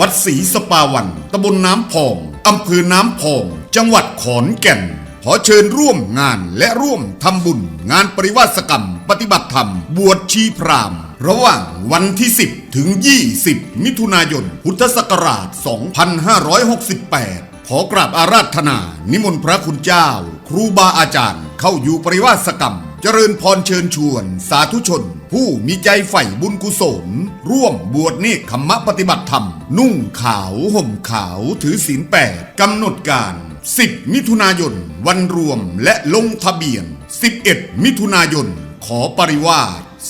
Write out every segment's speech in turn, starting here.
วัดศรีสปาวันตำบลน้ำพองอำเภอน้ำพอง จังหวัดขอนแก่น ขอเชิญร่วมงานและร่วมทำบุญ งานปริวาสกรรม ปฏิบัติธรรม บวชชีพราหมณ์ระหว่างวันที่ 10 ถึง 20 มิถุนายน พุทธศักราช 2568 ขอกราบอาราธนา นิมนต์พระคุณเจ้า ครูบาอาจารย์ เข้าอยู่ปริวาสกรรม เจริญพรเชิญชวน สาธุชน ผู้มีใจใฝ่บุญกุศล ร่วมบวชเนกขมมะปฏิบัติธรรม นุ่งขาวห่มขาวถือศีลแปดกำหนดการ 10 มิถุนายน วันรวมและลงทะเบียน 11 มิถุนายน ขอปริวา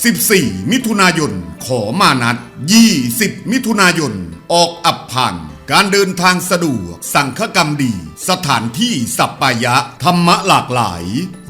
ส14 มิถุนายน ขอมานัด 20 มิถุนายน ออกอับผ่าน การเดินทางสะดวก สังฆกรรมดี สถานที่สัปปายะ ธรรมะหลากหลาย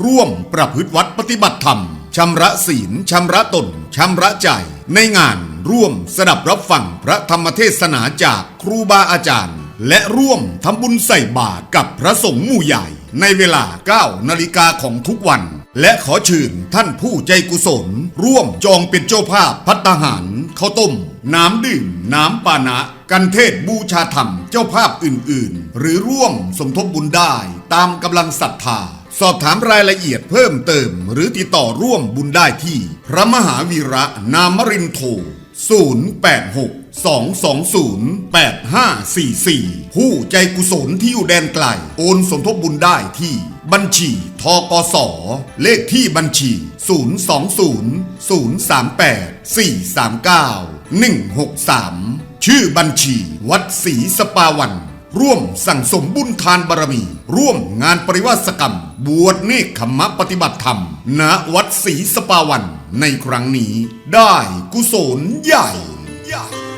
ร่วมประพฤติวัดปฏิบัติธรรม ชำระศีล ชำระตน ชำระใจ ในงานร่วมสดับรับฟังพระธรรมเทศนาจากครูบาอาจารย์ และร่วมทำบุญใส่บาตรกับพระสงฆ์หมู่ใหญ่ ในเวลา 9 นาฬิกาของทุกวัน และขอเชิญท่านผู้ใจกุศล ร่วมจองเป็นเจ้าภาพพัตหาร ข้าวต้ม น้ำดื่ม น้ำปานะ กันเทศบูชาธรรมเจ้าภาพอื่น ๆ หรือร่วมสมทบบุญได้ตามกำลังศรัทธา สอบถามรายละเอียดเพิ่มเติม หรือติดต่อร่วมบุญได้ที่ พระมหาวีระนามรินโท086 220 8544 ผู้ใจกุศลที่อยู่แดนไกล โอนสมทบบุญได้ที่บัญชีทกส เลขที่บัญชี 020 038 439 163 ชื่อบัญชีวัดศรีสปาวัน ร่วมสั่งสมบุญทานบารมี ร่วมงานปริวาสกรรม บวชเนกขมมะปฏิบัติธรรม ณ วัดศรีสปาวัน ในครั้งนี้ได้กุศลใหญ่ใหญ่